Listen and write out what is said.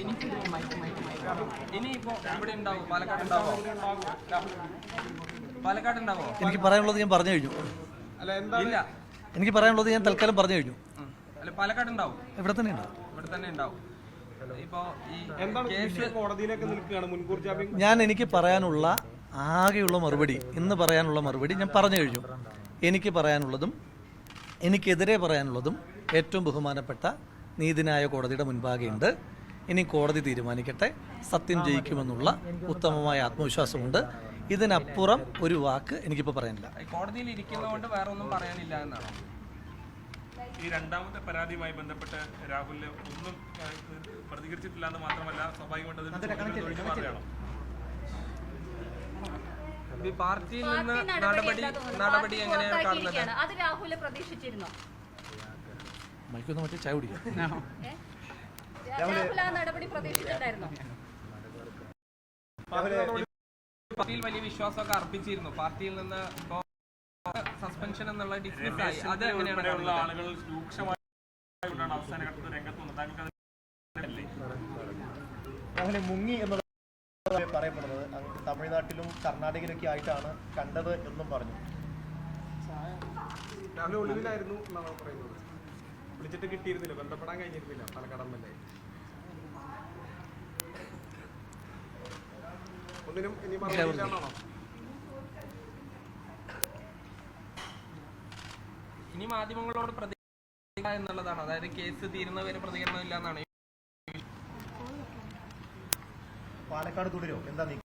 ഇനി ഇനിയിപ്പോ ഇവിടെ ഉണ്ടാവും? പാലക്കാട് ഉണ്ടാവോ? പാലക്കാട് ഉണ്ടാവോ? എനിക്ക് പറയാനുള്ളത് ഞാൻ പറഞ്ഞു കഴിഞ്ഞു. ഇല്ല. എനിക്ക് പറയാനുള്ളത് ഞാൻ തൽക്കാലം പറഞ്ഞു കഴിഞ്ഞു. അല്ല പാലക്കാട് ഉണ്ടാവും. ഇവിടെ തന്നെ ഉണ്ടാവും. ഇവിടെ തന്നെ ഉണ്ടാവും. ഇപ്പോ ഈ എന്താണ് കേസ് വിഷയം നിൽക്കുകയാണ് മുൻകൂർ ഞാൻ എനിക്ക് പറയാനുള്ള ആകെയുള്ള മറുപടി ഇന്ന് പറയാനുള്ള മറുപടി ഞാൻ പറഞ്ഞു കഴിഞ്ഞു. എനിക്ക് പറയാനുള്ളതും എനിക്കെതിരെ പറയാനുള്ളതും ഏറ്റവും ബഹുമാനപ്പെട്ട നീതിന്യായ കോടതിയുടെ മുൻപാകെയുണ്ട്. ഇനി കോടതി തീരുമാനിക്കട്ടെ. സത്യം ജയിക്കുമെന്നുള്ള ഉത്തമമായ ആത്മവിശ്വാസമുണ്ട്. ഇതിനപ്പുറം ഒരു വാക്ക് എനിക്കിപ്പോൾ പറയാനില്ല. കോടതിയിൽ ഇരിക്കുന്നതുകൊണ്ട് വേറെ ഒന്നും പറയാനില്ല എന്നാണ്? ഈ രണ്ടാമത്തെ പരാതിയുമായി ബന്ധപ്പെട്ട് രാഹുലിന് ഒന്നും പ്രതികരിച്ചിട്ടില്ല എന്ന് മാത്രമല്ല സ്വാഭാവികമായിട്ട് ഒഴിഞ്ഞു മാറുകയാണോ പാർട്ടിയിൽ നിന്ന് നടപടി നടപടി എങ്ങനെയാണ് കാണുന്നത്? അത് രാഹുൽ പ്രതീക്ഷിച്ചിരുന്നോ? മൈക്കൊന്ന് മറ്റേ ചായ കുടിക്കാം? രാഹുൽ ആ നടപടി പ്രതീക്ഷിച്ചിട്ടുണ്ടായിരുന്നോ? പാർട്ടിയിൽ വലിയ വിശ്വാസമൊക്കെ അർപ്പിച്ചിരുന്നു. പാർട്ടിയിൽ നിന്ന് ഇപ്പോ സസ്പെൻഷൻ എന്നുള്ള ഡിസ്മിസ് ആയി. അത് എങ്ങനെയാണ്? ആളുകൾ രൂക്ഷമായിക്കൊണ്ടാണ് അവസാന ഘട്ടത്തിൽ രംഗത്ത് അങ്ങനെ മുങ്ങി എന്നുള്ള പറയപ്പെടുന്നത്. തമിഴ്നാട്ടിലും കർണാടകയിലൊക്കെ ആയിട്ടാണ് കണ്ടത് എന്നും പറഞ്ഞു. രാഹുൽ ഒളിവിലായിരുന്നു എന്നാണ് പറയുന്നത്? വിളിച്ചിട്ട് കിട്ടിയിരുന്നില്ല ബന്ധപ്പെടാൻ കഴിഞ്ഞിരുന്നില്ല പാലക്കാട് കടമ്പല്ലേ ഒന്നിനും ഇനി മറുപടി ഇല്ലാന്നാണോ? ഇനി മാധ്യമങ്ങളോട് പ്രതികരിക്കുക എന്നുള്ളതാണ്. അതായത് കേസ് തീരുന്നവരെ പ്രതികരണം ഇല്ല എന്നാണ് പാലക്കാട് തുടരോ എന്താ നീക്കം?